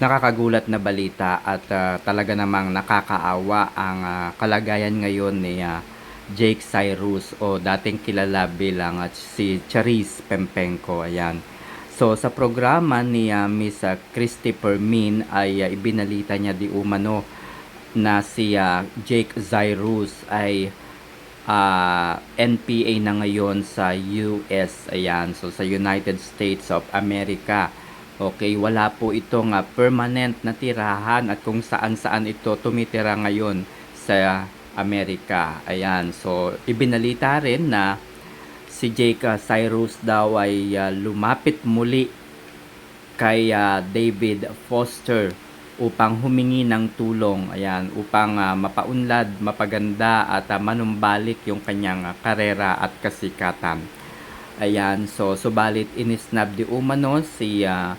nakakagulat na balita at ah, talaga namang nakakaawa ang ah, kalagayan ngayon ni ah, Jake Cyrus o dating kilala bilang at si Charis Pempenko. Ayan. So sa programa ni ah, Miss ah, Christopher Min ay ah, ibinalita niya di umano na si ah, Jake Cyrus ay ah, NPA na ngayon sa US. Ayan. So sa United States of America. Okay, wala po itong ah, permanent na tirahan at kung saan-saan ito tumitira ngayon sa Amerika. Ayan, so ibinalita rin na si Jake ah, Cyrus daw ay ah, lumapit muli kay ah, David Foster upang humingi ng tulong. Ayan, upang ah, mapaunlad, mapaganda at ah, manumbalik yung kanyang ah, karera at kasikatan. Ayan, so subalit inisnab di umano si ah,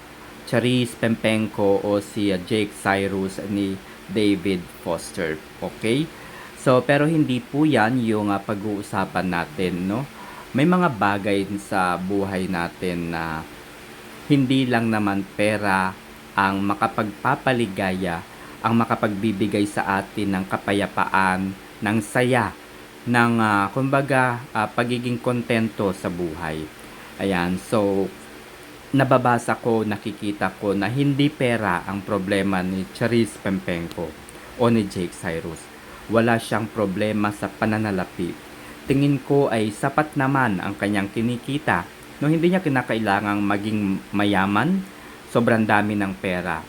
Charis Pempenko o si ah, Jake Cyrus ni David Foster. Okay? So, pero hindi po yan yung ah, pag-uusapan natin, no? May mga bagay sa buhay natin na hindi lang naman pera ang makapagpapaligaya, ang makapagbibigay sa atin ng kapayapaan, ng saya, ng ah, kumbaga ah, pagiging kontento sa buhay. Ayan, so nababasa ko, nakikita ko na hindi pera ang problema ni Charis Pempenko o ni Jake Cyrus. Wala siyang problema sa pananalapi. Tingin ko ay sapat naman ang kanyang kinikita no hindi niya kinakailangang maging mayaman, sobrang dami ng pera.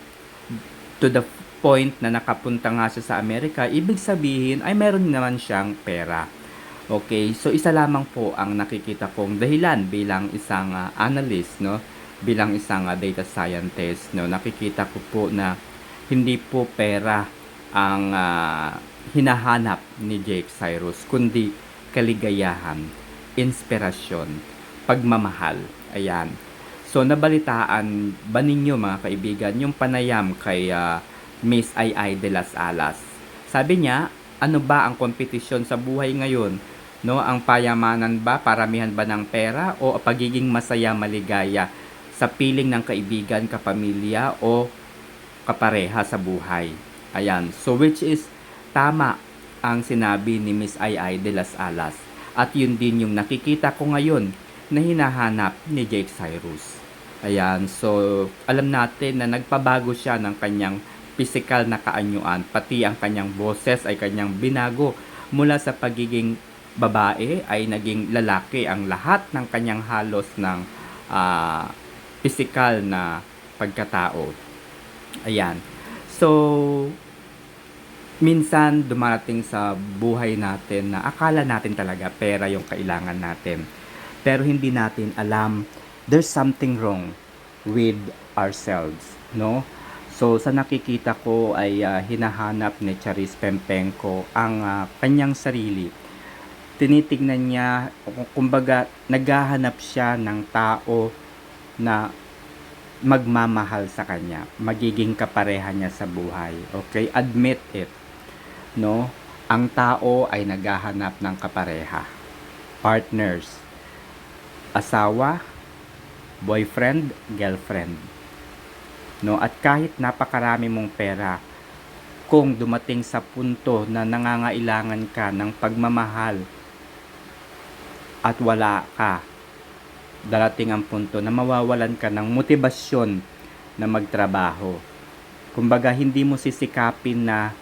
To the point na nakapunta nga siya sa Amerika, ibig sabihin ay meron naman siyang pera. Okay, so isa lamang po ang nakikita kong dahilan bilang isang ah, analyst, no? Bilang isang ah, data scientist, no? Nakikita ko po na hindi po pera ang ah, hinahanap ni Jake Cyrus, kundi kaligayahan, inspirasyon, pagmamahal. Ayan. So, nabalitaan ba ninyo mga kaibigan yung panayam kay ah, Miss Ai de las Alas? Sabi niya, ano ba ang kompetisyon sa buhay ngayon? No, ang payamanan ba, paramihan ba ng pera o pagiging masaya, maligaya sa piling ng kaibigan, kapamilya o kapareha sa buhay? Ayan. So which is tama ang sinabi ni Miss Ai de las Alas. At yun din yung nakikita ko ngayon na hinahanap ni Jake Cyrus. Ayan, so alam natin na nagpabago siya ng kanyang physical na kaanyuan, pati ang kanyang boses ay kanyang binago mula sa pagiging babae ay naging lalaki ang lahat ng kanyang halos ng ah, physical na pagkatao. Ayan. So, minsan dumarating sa buhay natin na akala natin talaga pera yung kailangan natin. Pero hindi natin alam there's something wrong with ourselves, no? So sa nakikita ko ay ah, hinahanap ni Charis Pempenko ang ah, kanyang sarili. Tinitignan niya, kumbaga naghahanap siya ng tao na magmamahal sa kanya, magiging kapareha niya sa buhay. Okay? Admit it. No? Ang tao ay naghahanap ng kapareha. Partners. Asawa, boyfriend, girlfriend. No? At kahit napakarami mong pera, kung dumating sa punto na nangangailangan ka ng pagmamahal at wala ka, darating ang punto na mawawalan ka ng motibasyon na magtrabaho. Kumbaga, hindi mo sisikapin na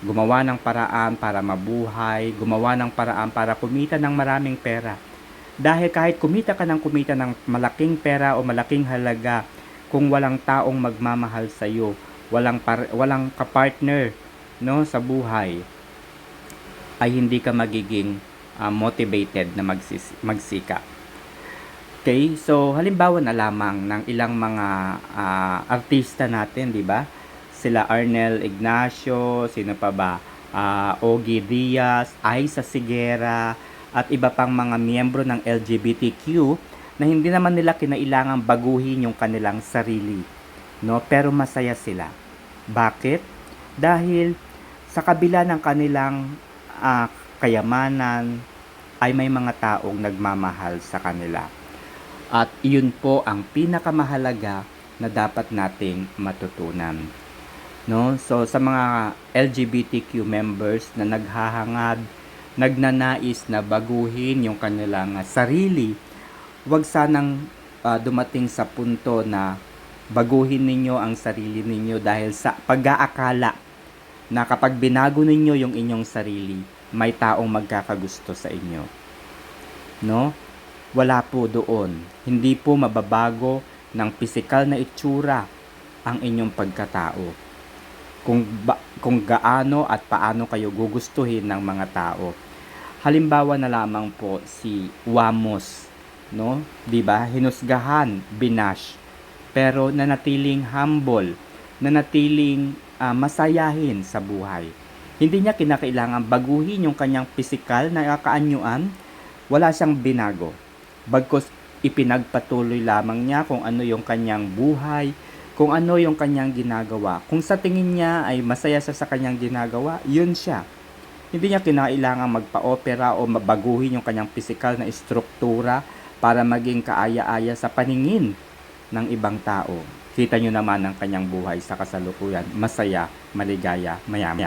gumawa ng paraan para mabuhay, gumawa ng paraan para kumita ng maraming pera. Dahil kahit kumita ka ng kumita ng malaking pera o malaking halaga, kung walang taong magmamahal sa iyo, walang par- walang kapartner no sa buhay, ay hindi ka magiging ah, motivated na magsis- magsika. Okay, so halimbawa na lamang ng ilang mga ah, artista natin, di ba? Sila Arnel Ignacio, sino pa ba? Ah, Ogie Diaz, Aiza Sigera, at iba pang mga miyembro ng LGBTQ na hindi naman nila kinailangang baguhin yung kanilang sarili, no? Pero masaya sila. Bakit? Dahil sa kabila ng kanilang ah, kayamanan ay may mga taong nagmamahal sa kanila. At iyon po ang pinakamahalaga na dapat nating matutunan. No? So sa mga LGBTQ members na naghahangad, nagnanais na baguhin yung kanilang sarili, wag sanang ah, dumating sa punto na baguhin ninyo ang sarili ninyo dahil sa pag-aakala na kapag binago ninyo yung inyong sarili, may taong magkakagusto sa inyo. No? Wala po doon. Hindi po mababago ng pisikal na itsura ang inyong pagkatao. Kung, ba, kung gaano at paano kayo gugustuhin ng mga tao. Halimbawa na lamang po si Wamos, no? 'Di ba? Hinusgahan, binash, pero nanatiling humble, nanatiling ah, masayahin sa buhay. Hindi niya kinakailangan baguhin yung kanyang pisikal na kaanyuan, wala siyang binago. Bagkus ipinagpatuloy lamang niya kung ano yung kanyang buhay, kung ano yung kanyang ginagawa. Kung sa tingin niya ay masaya siya sa kanyang ginagawa, yun siya. Hindi niya kinailangan magpa-opera o mabaguhin yung kanyang pisikal na istruktura para maging kaaya-aya sa paningin ng ibang tao. Kita nyo naman ang kanyang buhay sa kasalukuyan. Masaya, maligaya, mayaman.